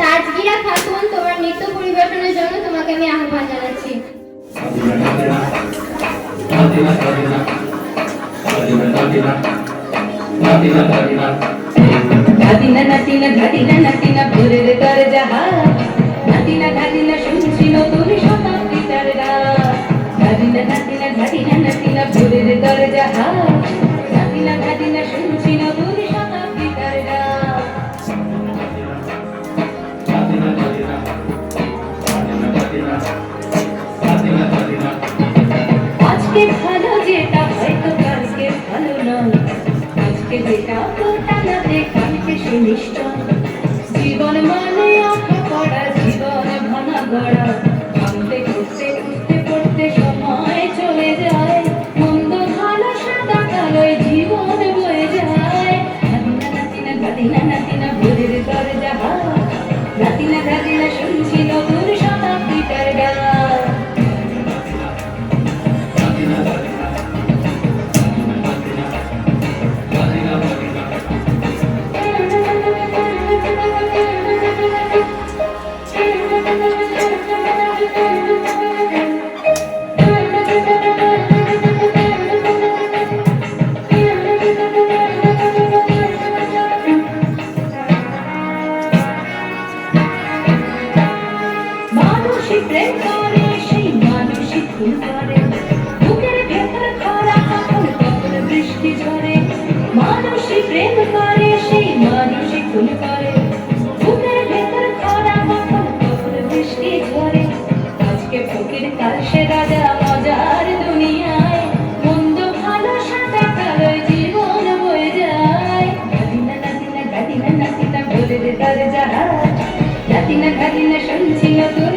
তাজগিরা খাতুন, তোমার নৃত্য পরিবেশনের জন্য তোমাকে আমি আহ্বান জানাচ্ছি। ধাদিনা নাতিনা ধাদিনা নাতিনা ভোরের দর যাহা নাতিনা ধাদিনা শুনছি নতুন শতাব্দীটার রাত। ধাদিনা নাতিনা ধাদিনা নাতিনা ভোরের দর যাহা আজকে ভালো যেটা হয়তো কালকে ভালো নয়। আজকে যেটা ওটা না কালকে সে নিশ্চয় জীবন মানে আঁকা পড়া, জীবন ভাঙা গড়া। নাতিনা গাদিনা শুনছি নতুন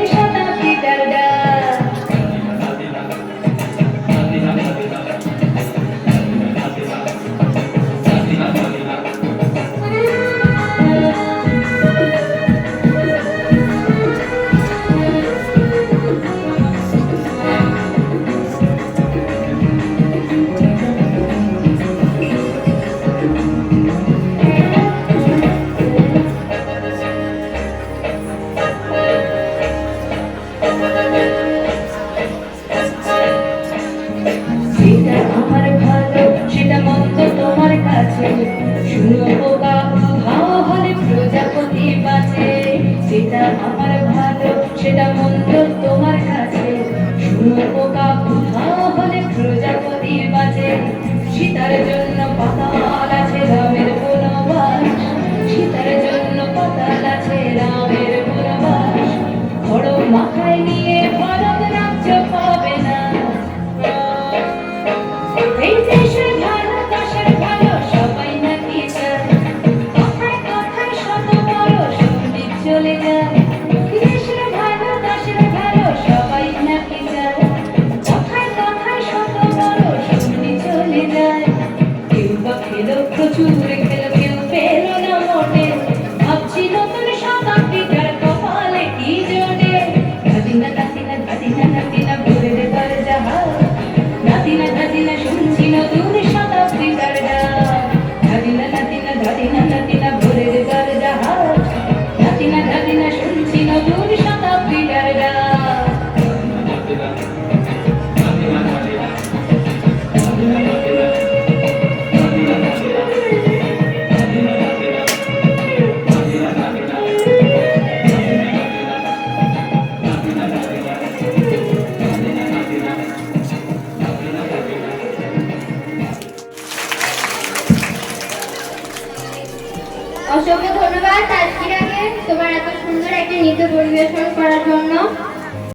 কাছে শুনো প্রজাপতি বাঁচে। সেটা আমার ভালো সেটা মন্দ তোমার কাছে। শুনো হাওয়া হলে প্রজাপতি বাঁচে। সীতার জন্য পাতাল অসংখ্য ধন্যবাদ। তাজগিরাকে তোমার এত সুন্দর একটা নৃত্য পরিবেশন করার জন্য।